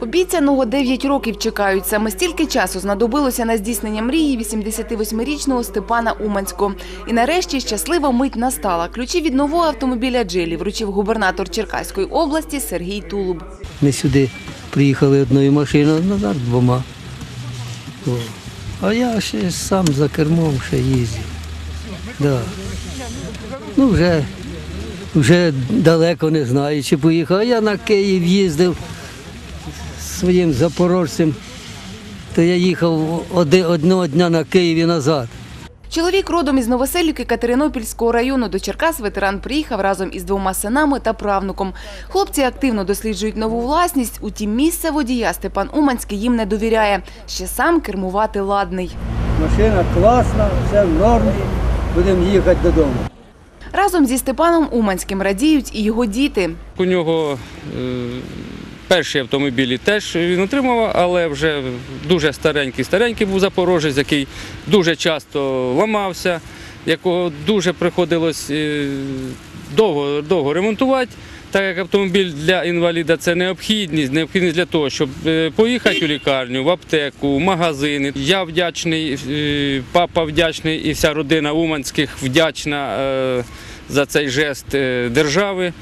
Обіцяного 9 років чекають. Саме стільки часу знадобилося на здійснення мрії 88-річного Степана Уманського. І нарешті щаслива мить настала. Ключі від нового автомобіля «Джилі» вручив губернатор Черкаської області Сергій Тулуб. Ми сюди приїхали одною машиною, назад двома. А я ще сам за кермом ще їздив. Да. Ну, вже, вже далеко не знаю, чи поїхав. Я на Київ їздив своїм запорожцем. То я їхав одного дня на Київ і назад. Чоловік родом із Новоселівки Катеринопільського району до Черкас ветеран приїхав разом із двома синами та правнуком. Хлопці активно досліджують нову власність, утім місце водія Степан Уманський їм не довіряє. Ще сам кермувати ладний. Машина класна, все в нормі. Будемо їхати додому. Разом зі Степаном Уманським радіють і його діти. У нього е, перші автомобілі теж він отримав, але вже дуже старенький. Старенький був запорожець, який дуже часто ламався, якого дуже приходилось е, довго, довго ремонтувати. Так як автомобіль для інваліда це необхідність, необхідність для того, щоб е, поїхати у лікарню, в аптеку, в магазини. Я вдячний, е, папа вдячний і вся родина Уманських вдячна за цей жест держави.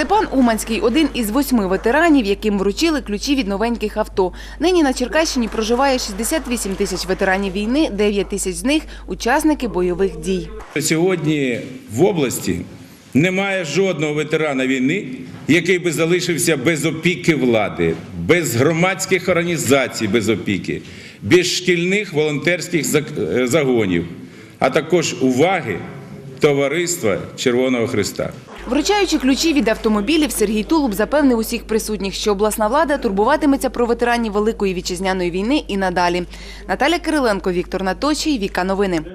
Степан Уманський один із восьми ветеранів, яким вручили ключі від новеньких авто. Нині на Черкащині проживає 68 тисяч ветеранів війни, 9 тисяч з них – учасники бойових дій. Сьогодні в області немає жодного ветерана війни, який би залишився без опіки влади, без громадських організацій без опіки, без шкільних волонтерських е, загонів, а також уваги товариства Червоного Христа. Вручаючи ключі від автомобілів, Сергій Тулуб запевнив усіх присутніх, що обласна влада турбуватиметься про ветеранів Великої вітчизняної війни і надалі. Наталя Кириленко, Віктор Наточій, Віка Новини.